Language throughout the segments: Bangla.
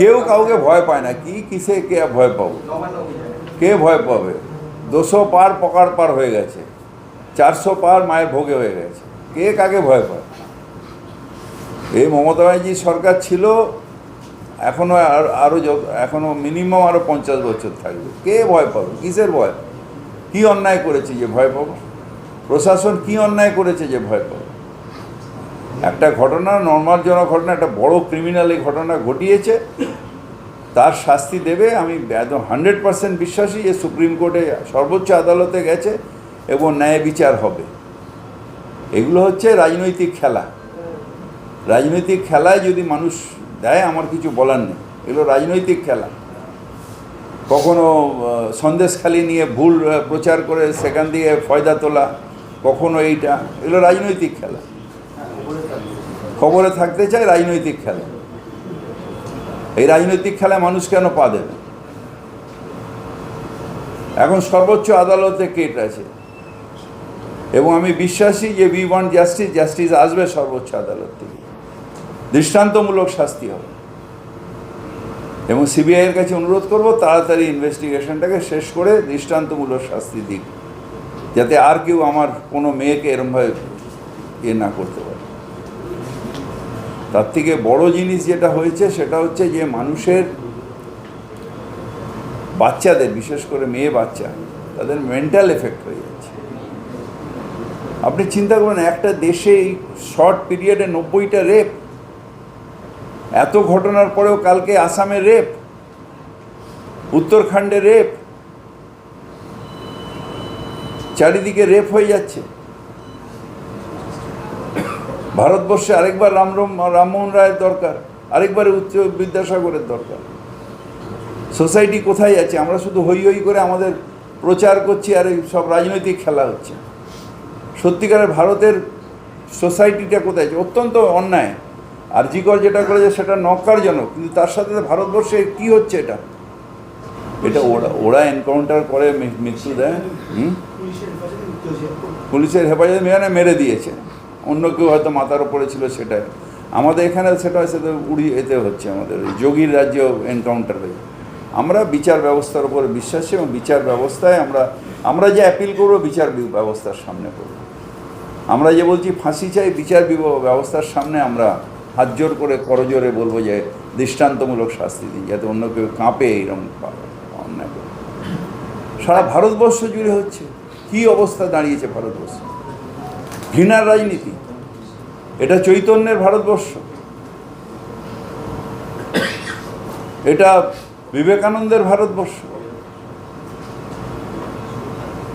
কেউ কাউকে ভয় পায় না কি কিসে কে ভয় পাবো? কে ভয় পাবে? দুশো পার পকার পার হয়ে গেছে চারশো পার মায়ের ভোগে হয়ে গেছে কে কাকে ভয় পায়? এই মমতা ব্যানার্জি সরকার ছিল এখনও আরও এখনও মিনিমাম আরও পঞ্চাশ বছর থাকবে। কে ভয় পাবে? কিসের ভয়? কি অন্যায় করেছে যে ভয় পাবো? প্রশাসন কি অন্যায় করেছে যে ভয় পাবো? একটা ঘটনা, নর্মাল জন ঘটনা একটা বড় ক্রিমিনাল এই ঘটনা ঘটিয়েছে। তার শাস্তি দেবে, আমি একদম হান্ড্রেড পার্সেন্ট বিশ্বাসী যে সুপ্রিম কোর্টে সর্বোচ্চ আদালতে গেছে এবং ন্যায় বিচার হবে। এগুলো হচ্ছে রাজনৈতিক খেলা। রাজনৈতিক খেলায় যদি মানুষ দেয়, আমার কিছু বলার নেই। এগুলো রাজনৈতিক খেলা। কখনো সন্দেশখালি নিয়ে ভুল প্রচার করে সেখান দিয়ে ফয়দা তোলা, কখনো এইটা, এগুলো রাজনৈতিক খেলা। খবরে থাকতে চায় রাজনৈতিক খেলা। এই রাজনৈতিক খেলায় মানুষ কেন পা দেবে? এখন সর্বোচ্চ আদালতে কেট আছে? এবং আমি বিশ্বাসী যে উই ওয়ান্ট জাস্টিস জাস্টিস আসবে সর্বোচ্চ আদালত থেকে। দৃষ্টান্তমূলক শাস্তি হবে। এবং সিবিআইয়ের কাছে অনুরোধ করব, তাড়াতাড়ি ইনভেস্টিগেশনটাকে শেষ করে দৃষ্টান্তমূলক শাস্তি দিক যাতে আর কেউ আমার কোনো মেয়েকে এরমভাবে ইয়ে না করতে পারে। তার থেকে বড় জিনিস যেটা হয়েছে সেটা হচ্ছে যে মানুষের বাচ্চাদের, বিশেষ করে মেয়ে বাচ্চা, তাদের মেন্টাল এফেক্ট হয়ে যাচ্ছে। আপনি চিন্তা করুন, একটা দেশে এই শর্ট পিরিয়ডে নব্বইটা রেপ এত ঘটনার পরেও কালকে আসামে রেপ উত্তরাখণ্ডে রেপ চারিদিকে রেপ হয়ে যাচ্ছে। ভারতবর্ষে আরেকবার রামরম রামমোহন রায়ের দরকার, আরেকবার উচ্চ বিদ্যাসাগরের দরকার। সোসাইটি কোথায় যাচ্ছে আমরা শুধু হই হই করে আমাদের প্রচার করছি আর এই সব রাজনৈতিক খেলা হচ্ছে। সত্যিকারের ভারতের সোসাইটিটা কোথায় আছে? অত্যন্ত অন্যায়। আর জিকর যেটা করেছে সেটা নকারজনক, কিন্তু তার সাথে ভারতবর্ষে কি হচ্ছে এটা? এটা ওরা ওরা এনকাউন্টার করে মৃত্যু দেয় পুলিশের হেফাজতে মেয়ানে মেরে দিয়েছে। অন্য কেউ হয়তো মাথার ওপরে ছিল সেটা আমাদের এখানে সেটা সেটা উড়ি এতে হচ্ছে আমাদের যোগীর রাজ্য এনকাউন্টার হয়ে। আমরা বিচার ব্যবস্থার উপরে বিশ্বাসী এবং বিচার ব্যবস্থায় আমরা আমরা যে অ্যাপিল করব, বিচার ব্যবস্থার সামনে করব। আমরা যে বলছি ফাঁসি চাই, বিচার ব্যবস্থার সামনে আমরা হাত জোর করে, করজোরে বলব যে দৃষ্টান্তমূলক শাস্তি দিন, যাতে অন্য কেউ কাঁপে এরকম অন্যায় সারা ভারতবর্ষ জুড়ে হচ্ছে। কি অবস্থা দাঁড়িয়েছে ভারতবর্ষ? ঘৃণার রাজনীতি। এটা চৈতন্যের ভারতবর্ষ। এটা বিবেকানন্দের ভারতবর্ষ।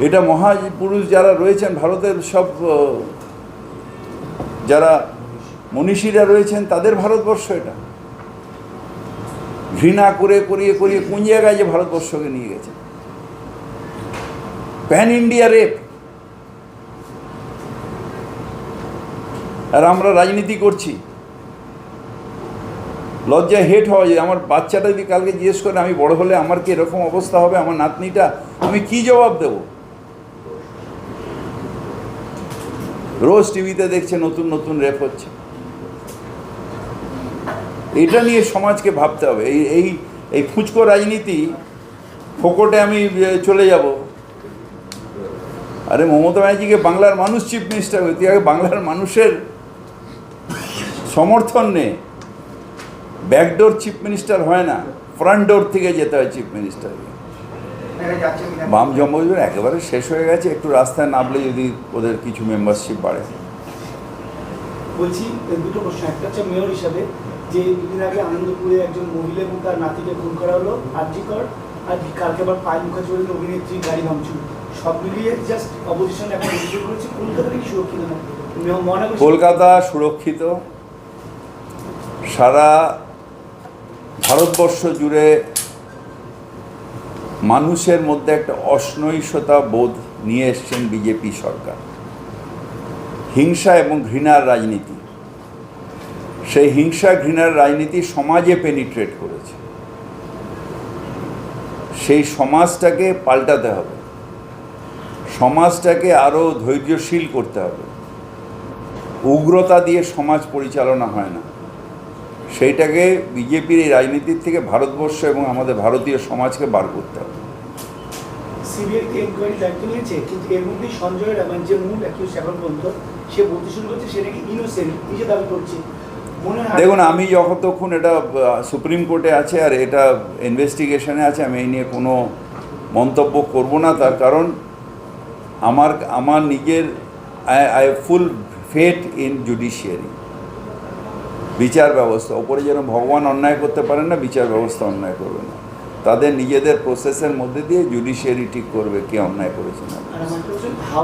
এটা মহাপুরুষ যারা রয়েছেন, ভারতের সব যারা মনীষীরা রয়েছেন, তাদের ভারতবর্ষ এটা। ঘৃণা করে করিয়ে করিয়ে কোন জায়গায় যে ভারতবর্ষকে নিয়ে গেছে। Pan India rape. আর আমরা রাজনীতি করছি। লজ্জায় হেট হওয়া যায় আমার বাচ্চাটা যদি কালকে জিজ্ঞেস করে আমি বড় হলে আমার কি এরকম অবস্থা হবে, আমার নাতনিটা, আমি কি জবাব দেব? রোজ টিভিতে দেখছে নতুন নতুন রেপ হচ্ছে। এটা নিয়ে সমাজকে ভাবতে হবে। এই এই এই ফুচকো রাজনীতি, ফোকটে আমি চলে যাব। আরে মমতা ব্যানার্জিকে বাংলার মানুষ চিফ মিনিস্টার হতে আগে বাংলার মানুষের সমর্থন নেই। ব্যাকডোর চিফ মিনিস্টার হয় না ফ্রন্ট ডোর থেকে যেতে হয় চিফ মিনিস্টারকে বাম জম্মজুর একেবারে শেষ হয়ে গেছে একটু রাস্তায় নামলে যদি ওদের কিছু মেম্বারশিপ বাড়ে। বলছি দুটো প্রশ্ন একটা হচ্ছে মেয়র হিসাবে যে দুদিন আগে আনন্দপুরে একজন মহিলা এবং তার নাতিকে খুন করা হলো আরজিকর আর কালকে আবার পায়েল মুখার্জি বলেন অভিনেত্রী গাড়ি ভাঙচুর। সব মিলিয়ে জাস্ট অপোজিশন এখন অভিযোগ করেছে কলকাতা সুরক্ষিত না। কলকাতা সুরক্ষিত সারা ভারতবর্ষ জুড়ে মানুষের মধ্যে একটা অসনৈষতা বোধ নিয়ে এসছেন বিজেপি সরকার। হিংসা এবং ঘৃণার রাজনীতি। সেই হিংসা, ঘৃণার রাজনীতি সমাজে পেনিট্রেট করেছে। সেই সমাজটাকে পাল্টাতে হবে। সমাজটাকে আরও ধৈর্যশীল করতে হবে। উগ্রতা দিয়ে সমাজ পরিচালনা হয় না। সেইটাকে বিজেপির এই রাজনীতির থেকে ভারতবর্ষ এবং আমাদের ভারতীয় সমাজকে বার করতে হবে। সিবিআই এনকোয়ারি দায়িত্ব নিয়েছে কিন্তু এর মধ্যেই সঞ্জয় রামান যে মূল অ্যাকিউজ এখন পর্যন্ত সে বলতে শুরু করছে সে ইনোসেন্ট নিজে দাবি করছে? দেখুন আমি যতক্ষণ এটা সুপ্রিম কোর্টে আছে আর এটা ইনভেস্টিগেশনে আছে আমি এই নিয়ে কোনো মন্তব্য করব না তার কারণ আমার আমার নিজের I I full faith in judiciary বিচার ব্যবস্থা। ওপরে যেন ভগবান অন্যায় করতে পারেন না, বিচার ব্যবস্থা অন্যায় করবে না। তাদের নিজেদের প্রসেসের মধ্যে দিয়ে জুডিশিয়ারি ঠিক করবে কে অন্যায় করেছে না